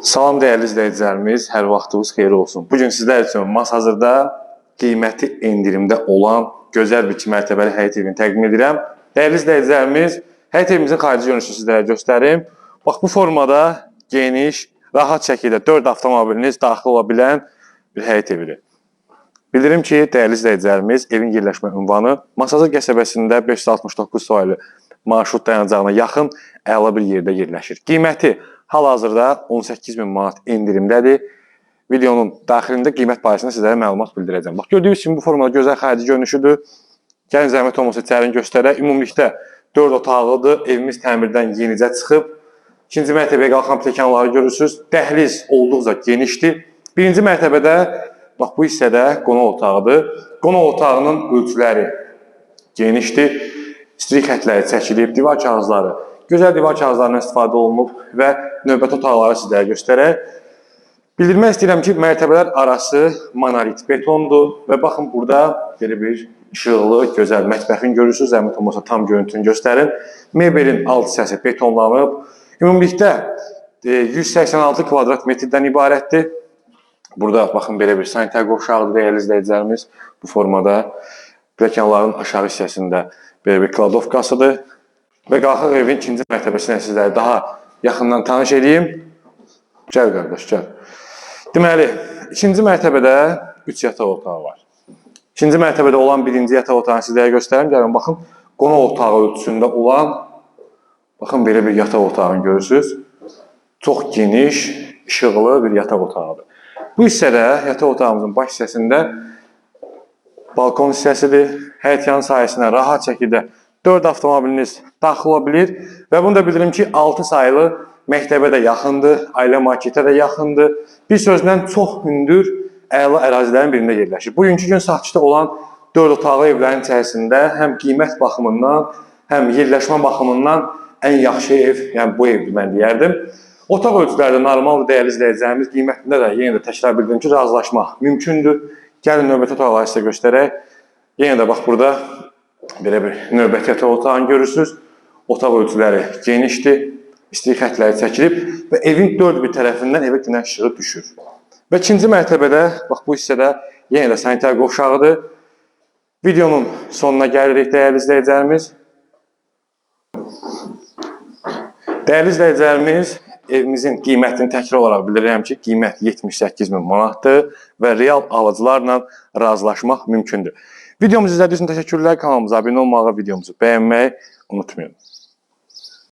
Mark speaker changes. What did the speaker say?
Speaker 1: Salam dəyərli izləyicilərimiz, hər vaxtınız xeyir olsun. Bu gün sizlər üçün mas hazırda qiyməti endirimdə olan gözəl bir iki mərtəbəli həyət evini təqdim edirəm. Dəyərli izləyicilərimiz, həyət evimizin xarici görünüşünü sizlərə göstərim. Bax bu formada geniş, rahat şəkildə 4 avtomobiliniz daxil ola bilən bir həyət evidir. Bildirim ki, dəyərli izləyicilərimiz, evin yerləşmə ünvanı Masazır qəsəbəsində 569 sayılı marşrut dayanacağına yaxın əla bir yerdə yerləşir. Qiyməti hal-hazırda 18 min manat endirimdədir. Videonun daxilində qiymət barəsində sizlərə məlumat bildirəcəm. Bax gördüyünüz kimi bu formada gözəl xarici görünüşüdür. Gəlin zəhmət olmasa içərini göstərək. Ümumilikdə 4 otaqlıdır. Evimiz təmirdən yenicə çıxıb. İkinci mərtəbəyə qalxan pilləkənləri görürsüz. Dəhliz olduqca genişdir. Birinci mərtəbədə bax bu hissədə qonaq otağıdır. Qonaq otağının ölçüləri genişdir. Strik xətləri çəkilib, divar kağızları, gözəl divar kağızlarından istifadə olunub və növbəti otaqları sizlərə göstərək. Bildirmək istəyirəm ki, mərtəbələr arası monolit betondur və baxın burada belə bir işıqlı, gözəl mətbəxin görürsüz. Zəhmət olmasa tam görüntünü göstərin. Mebelin alt hissəsi betonlanıb. Ümumilikdə e, 186 kvadrat metrdən ibarətdir. Burada baxın belə bir sanitar qovşağıdır dəyərli izləyicilərimiz. Bu formada pilləkənlərin aşağı hissəsində belə bir kladovkasıdır. Və qalxaq evin ikinci mərtəbəsinə sizləri daha yaxından tanış edeyim. Gəl qardaş, gəl. Deməli, ikinci mərtəbədə 3 yataq otağı var. İkinci mərtəbədə olan birinci yataq otağını sizlərə göstərim. Gəlin baxın, qonaq otağı ölçüsündə olan baxın belə bir yataq otağını görürsüz. Çox geniş, işıqlı bir yataq otağıdır. Bu hissədə yataq otağımızın baş hissəsində balkon hissəsidir. Həyətyanı sahəsinə rahat şəkildə 4 avtomobiliniz daxil ola bilir və bunu da bildirim ki, 6 sayılı məktəbə də yaxındır, ailə marketə də yaxındır. Bir sözlə çox hündür, əla ərazilərin birində yerləşir. Bugünkü gün satışda olan 4 otaqlı evlərin içərisində həm qiymət baxımından, həm yerləşmə baxımından ən yaxşı ev, yəni bu evdir mən deyərdim. Otaq ölçüləri də normaldır dəyərli izləyicilərimiz. Qiymətində də yenə də təkrar bildirim ki, razılaşmaq mümkündür. Gəlin növbəti otaqları sizə göstərək. Yenə də bax burada belə bir növbəti yataq otağını görürsüz. Otaq ölçüləri genişdir, istilik xətləri çəkilib və evin dörd bir tərəfindən evə günəş işığı düşür. Və ikinci mərtəbədə bax bu hissədə yenə də sanitar qovşağıdır. Videonun sonuna gəlirik dəyərli izləyicilərimiz. Dəyərli izləyicilərimiz, evimizin qiymətini təkrar olaraq bildirirəm ki, qiymət 78 min manatdır və real alıcılarla razılaşmaq mümkündür. Videomuzu izlədiyiniz üçün təşəkkürlər. Kanalımıza abunə olmağı, videomuzu bəyənməyi unutmayın.